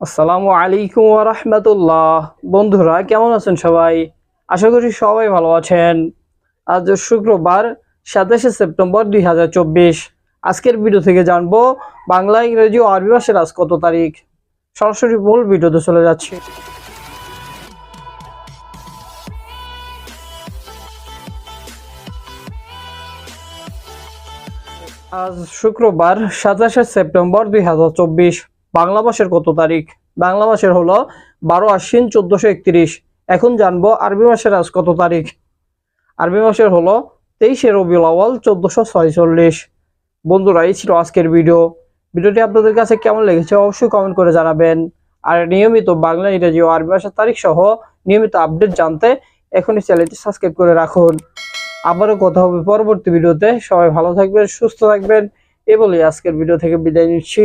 আসসালামু আলাইকুম রহমতুল্লাহ। বন্ধুরা, কেমন আছেন সবাই? আশা করি সবাই ভালো আছেন। আজ শুক্রবার, সাতাশে সেপ্টেম্বর দুই হাজার চব্বিশ। আজকের ভিডিও থেকে জানব, বাংলা, ইংরেজি ও আরবি ভাষার আজ কত তারিখ? সরাসরি মূল ভিডিওতে চলে যাচ্ছি। আজ শুক্রবার, সাতাশে সেপ্টেম্বর দুই হাজার চব্বিশ। বাংলা মাসের কত তারিখ? বাংলা মাসের হলো বারো আশ্বিন চোদ্দশো একত্রিশ। এখন জানব আরবি মাসের আজ কত তারিখ? আরবি মাসের হলো তেইশে রবিউল আওয়াল চোদ্দশো ছয়চল্লিশ। বন্ধুরা, এই ছিল আজকের ভিডিও। ভিডিওটি আপনাদের কাছে কেমন লেগেছে অবশ্যই কমেন্ট করে জানাবেন। আর নিয়মিত বাংলা, ইংরেজি ও আরবি ভাষার তারিখ সহ নিয়মিত আপডেট জানতে এখনই চ্যানেলটি সাবস্ক্রাইব করে রাখুন। আবারও কথা হবে পরবর্তী ভিডিওতে। সবাই ভালো থাকবেন, সুস্থ থাকবেন। এ বলে আজকের ভিডিও থেকে বিদায় নিচ্ছি।